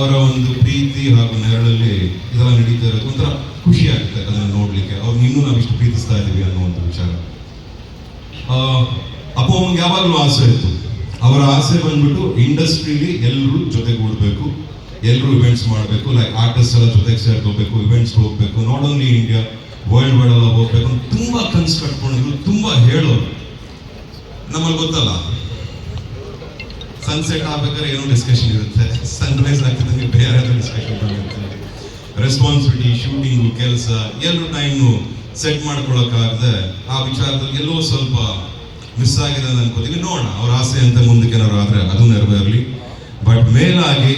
ಅವರ ಒಂದು ಪ್ರೀತಿ ಹಾಗೂ ನೆರಳಲ್ಲಿ ಇದೆಲ್ಲ ನಡೀತಾ ಇರೋದು ಒಂಥರ ಖುಷಿ ಆಗುತ್ತೆ ಅದನ್ನು ನೋಡಲಿಕ್ಕೆ. ಅವ್ರನ್ನ ಇನ್ನೂ ನಾವು ಇಷ್ಟು ಪ್ರೀತಿಸ್ತಾ ಇದ್ದೀವಿ ಅನ್ನೋ ಒಂದು ವಿಚಾರ. ಅಪ್ಪ ಅಮ್ಮಂಗೆ ಯಾವಾಗಲೂ ಆಸೆ ಇತ್ತು. ಅವರ ಆಸೆ ಬಂದ್ಬಿಟ್ಟು ಇಂಡಸ್ಟ್ರಿಲಿ ಎಲ್ಲರೂ ಜೊತೆಗೂಡಬೇಕು ಎಲ್ಲರೂ ಇವೆಂಟ್ಸ್ ಮಾಡಬೇಕು ಲೈಕ್ ಆರ್ಟಿಸ್ಟ್ ಎಲ್ಲ ಜೊತೆಗೆ ಸೇರ್ಕೋಬೇಕು ಇವೆಂಟ್ಸ್ ಹೋಗ್ಬೇಕು not only India world wide ಎಲ್ಲ ಹೋಗ್ಬೇಕು ತುಂಬಾ ಕನ್ಸು ಕಟ್ಕೊಂಡಿದ್ರು, ತುಂಬಾ ಹೇಳೋರು. ನಮ್ಮಲ್ಲಿ ಗೊತ್ತಲ್ಲ? ಸನ್ಸೆಟ್ ಆಗ್ಬೇಕಾದ್ರೆ ಏನೋ ಡಿಸ್ಕಷನ್ ಇರುತ್ತೆ. ಸನ್ರೈಸ್ ಆಗ್ತಿದ್ದಂಗೆ ಬೇರೆ ಡಿಸ್ಕಷನ್ ಬಂದಿರ್ತದೆ ರೆಸ್ಪಾನ್ಸಿಬಿಲಿಟಿ ಶೂಟಿಂಗ್ ಕೆಲಸ ಎಲ್ಲರೂ ಟೈಮು ಸೆಟ್ ಮಾಡ್ಕೊಳಕ್ಕಾಗದೆ ಆ ವಿಚಾರದಲ್ಲಿ ಎಲ್ಲೋ ಸ್ವಲ್ಪ ಮಿಸ್ ಆಗಿದೆ ಅಂತ ಅನ್ಕೋತೀವಿ ನೋಡೋಣ, ಅವ್ರ ಆಸೆ ಅಂತ ಮುಂದಕ್ಕೆ ಏನಾದ್ರು ಆದರೆ ಅದು ನೆರವೇರಲಿ. ಬಟ್ ಮೇಲಾಗಿ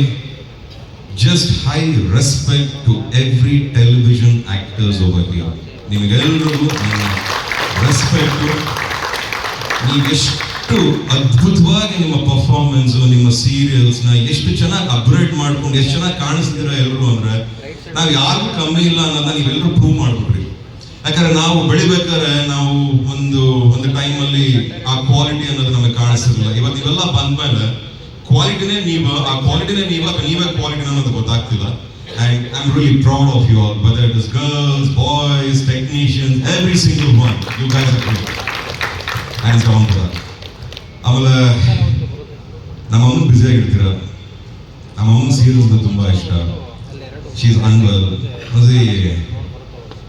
just high respect to every television actors over here ನಿಮಗೆಲ್ಲರಿಗೂ ನನ್ನ ರೆಸ್ಪೆಕ್ಟು ನೀವೆಷ್ಟು ಅದ್ಭುತವಾಗಿ ನಿಮ್ಮ ಪರ್ಫಾರ್ಮೆನ್ಸ್ ನಿಮ್ಮ ಸೀರಿಯಲ್ಸ್ನ ಎಷ್ಟು ಚೆನ್ನಾಗಿ ಅಪ್ಗ್ರೇಡ್ ಮಾಡ್ಕೊಂಡು ಎಷ್ಟು ಚೆನ್ನಾಗಿ ಕಾಣಿಸ್ತೀರಾ ಎಲ್ಲರೂ ಅಂದ್ರೆ ನಾವ್ ಯಾರು ಕಮ್ಮಿ ಇಲ್ಲ ಅನ್ನೋದನ್ನ ನೀವೆಲ್ಲರೂ ಪ್ರೂವ್ ಮಾಡ್ಬಿಟ್ರಿ ಯಾಕಂದ್ರೆ ನಾವು ಬೆಳಿಬೇಕಾದ್ರೆ ನಾವು ಒಂದು ಒಂದು ಟೈಮ್ ಅಲ್ಲಿ ಆ ಕ್ವಾಲಿಟಿ ಅನ್ನೋದು ನಮಗೆ ಕಾಣಿಸ್ತಿರ್ಲಿಲ್ಲ ಇವತ್ತು ಇವೆಲ್ಲ ಬಂದ್ಮೇಲೆ ಕ್ವಾಲಿಟಿನೇ ನೀವ, ಆ ಕ್ವಾಲಿಟಿನೇ ನೀವ ನೀವೇ ಕ್ವಾಲಿಟಿ ಅನ್ನೋದು ಗೊತ್ತಾಗ್ತಿಲ್ಲ. And I am really proud of you all whether it is girls boys technicians every single one you guys are ಆಗಿರ್ತೀರ? ನಮ್ಮ ಅಮ್ಮನ ಸೀರಿಯಲ್ಸ್ ತುಂಬಾ ಇಷ್ಟ. ಶೀಸ್ ಅನ್ವಲ್ ಅದೇ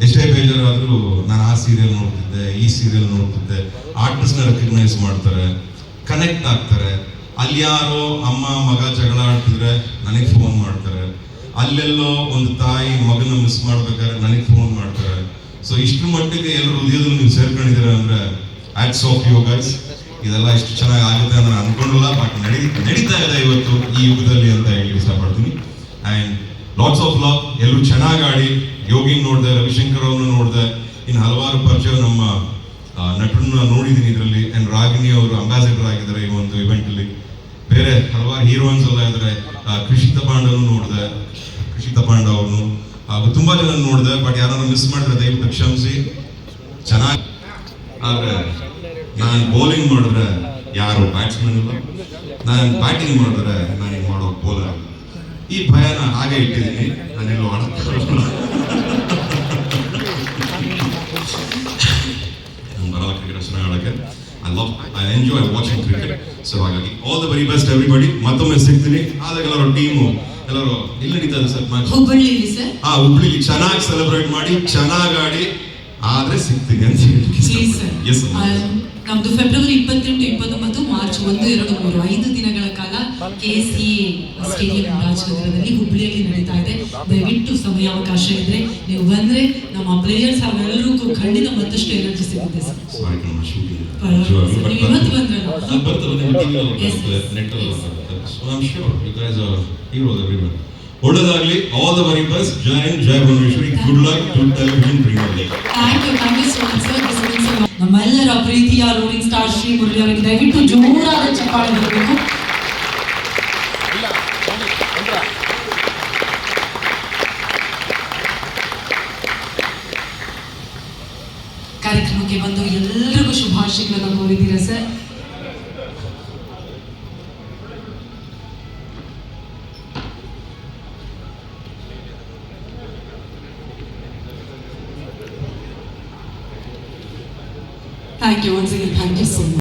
ಎಷ್ಟೇ ಬೇಜಾರಾದರೂ ನಾನು ಆ ಸೀರಿಯಲ್ ನೋಡ್ತಿದ್ದೆ, ಈ ಸೀರಿಯಲ್ ನೋಡ್ತಿದ್ದೆ. ನ ರೆಕಗ್ನೈಸ್ ಮಾಡ್ತಾರೆ ಕನೆಕ್ಟ್ ಆಗ್ತಾರೆ. ಅಲ್ಲಿ ಯಾರೋ ಅಮ್ಮ, ಮಗ ಜಗಳ ಆಡ್ತಿದ್ರೆ ನನಗೆ ಫೋನ್ ಮಾಡ್ತಾರೆ. ಅಲ್ಲೆಲ್ಲೋ ಒಂದು ತಾಯಿ ಮಗನ ಮಿಸ್ ಮಾಡ್ಬೇಕಾದ್ರೆ ನನಗೆ ಫೋನ್ ಮಾಡ್ತಾರೆ. ಸೊ ಇಷ್ಟು ಮಟ್ಟಿಗೆ ಎಲ್ಲರೂ ಹೃದಯದಲ್ಲಿ ನೀವು ಸೇರ್ಕೊಂಡಿದ್ದೀರ ಅಂದ್ರೆ ಆಟ್ಸ್ ಆಫ್ ಯು ಗೈಸ್ ಇದೆಲ್ಲ ಇಷ್ಟು ಚೆನ್ನಾಗಿ ಆಗುತ್ತೆ ಅಂತ ಅನ್ಕೊಂಡಿಲ್ಲ ಬಟ್ ನಡಿ ನಡೀತಾ ಇದೆ ಇವತ್ತು ಈ ಯುಗದಲ್ಲಿ ಅಂತ ಹೇಳಿ ಇಷ್ಟಪಡ್ತೀನಿ. ಅಂಡ್ ಲಾಟ್ಸ್ ಆಫ್ ಲಾ ಎಲ್ಲರೂ ಚೆನ್ನಾಗಿ ಆಡಿ ಯೋಗಿಂಗ್ ನೋಡಿದೆ ರವಿಶಂಕರ್ ಅವ್ರನ್ನ ನೋಡಿದೆ ಇನ್ನು ಹಲವಾರು ಪರಿಚಯ ನಮ್ಮ ಆ, ನಟರನ್ನ ನೋಡಿದ್ದೀನಿ ಇದರಲ್ಲಿ. ಅಂಡ್ ರಾಗಿಣಿ ಅವರು ಅಂಬಾಸಿಡರ್ ಆಗಿದ್ದಾರೆ ಈ ಒಂದು ಇವೆಂಟಲ್ಲಿ ಬೇರೆ ಹಲವಾರು ಹೀರೋಯಿನ್ಸ್ ಎಲ್ಲ ಇದ್ದಾರೆ. ಕೃಷಿತ ಪಾಂಡವನು ನೋಡಿದೆ ಕೃಷಿತ ಪಾಂಡ ಅವ್ರನ್ನು ಹಾಗೂ ತುಂಬಾ ಜನ ನೋಡಿದೆ ಬಟ್ ಯಾರನ್ನ ಮಿಸ್ ಮಾಡಿದ್ರೆ ದಯವಿಟ್ಟು ಕ್ಷಮಿಸಿ. ಚೆನ್ನಾಗಿ ಆದ್ರೆ ನಾನು ಬೌಲಿಂಗ್ ಮಾಡಿದ್ರೆ ಯಾರು ಬ್ಯಾಟ್ಸ್ಮನ್ ಇಲ್ಲ. ನಾನು ಬ್ಯಾಟಿಂಗ್ ಮಾಡಿದ್ರೆ ನಾನು ಮಾಡೋ ಬೌಲರ್ ಈ ಭಯನ ಹಾಗೆ ಇಟ್ಟಿದ್ದೀನಿ. ನಾನೆಲ್ಲೂ ಆಡೋಕ್ಕಾಗಲ್ಲ. ಬರಲ್ಲ ಕ್ರಿಕೆಟ್ ಚೆನ್ನಾಗಿ ಆಡೋಕ್ಕೆ. I love I enjoy watching cricket so ಹಾಗಾಗಿ all the very best everybody ಮತ್ತೊಮ್ಮೆ ಸಿಗ್ತೀನಿ. ಆದಾಗ ಎಲ್ಲರೂ ಟೀಮು ಎಲ್ಲರೂ ಇಲ್ಲಿ ನಡೀತಾ ಇದೆ ಸರ್ ಹುಬ್ಬಳ್ಳಿಲಿ ಸರ್. ಆ ಹುಬ್ಳಿಲಿ ಚೆನ್ನಾಗಿ ಸೆಲೆಬ್ರೇಟ್ ಮಾಡಿ ಚೆನ್ನಾಗಿ ಆಡಿ. ಆದ್ರೆ ಸಿಗ್ತೀನಿ ಅಂತ ಹೇಳಿ ಎಸ್ ನಮ್ದು ಫೆಬ್ರವರಿ ಇಪ್ಪತ್ತೆಂಟು ಇಪ್ಪತ್ತೊಂಬತ್ತು ಮಾರ್ಚ್ ಒಂದು ಎರಡು ಮೂರು ಐದು ದಿನಗಳ ಕಾಲ ಕೆಸಿ ಸ್ಟೇಡಿಯಂ ರಾಜನಗರದಲ್ಲಿ ಹುಬ್ಬಳ್ಳಿಯಲ್ಲಿ ನಡೀತಾ ಇದೆ. ದಯವಿಟ್ಟು ಸಮಯಾವಕಾಶ ಇದ್ರೆ ನೀವು ಬಂದ್ರೆ ನಮ್ಮ ಪ್ಲೇಯರ್ಸ್ ಅವರೆಲ್ಲರಿಗೂ ಖಂಡಿತ ಮತ್ತಷ್ಟು ಎನರ್ಜಿ ಸಿಗುತ್ತೆ ಸರ್. ಸೊ ಒಳ್ಳೆದಾಗ್ಲಿ. ಆಲ್ ದ ವೆರಿ ಬೆಸ್ಟ್ ಜೈ ಜೈ Bhuvaneshwari good luck to television thank you thank you so much sir ನಮ್ಮೆಲ್ಲರ ಪ್ರೀತಿಯ ರೋಲಿಂಗ್ ಸ್ಟಾರ್ ಶ್ರೀ ಮುರಳಿ ಅವರಿಗೆ ದಯವಿಟ್ಟು ಜೋರಾದ ಚಪ್ಪಾಳೆ ಬರಬೇಕು ಕಾರ್ಯಕ್ರಮಕ್ಕೆ ಬಂದು ಎಲ್ಲರಿಗೂ ಶುಭಾಶಯಗಳನ್ನು ಕೋರಿದ್ದೀರಾ sir? Thank you once again. Thank you so much.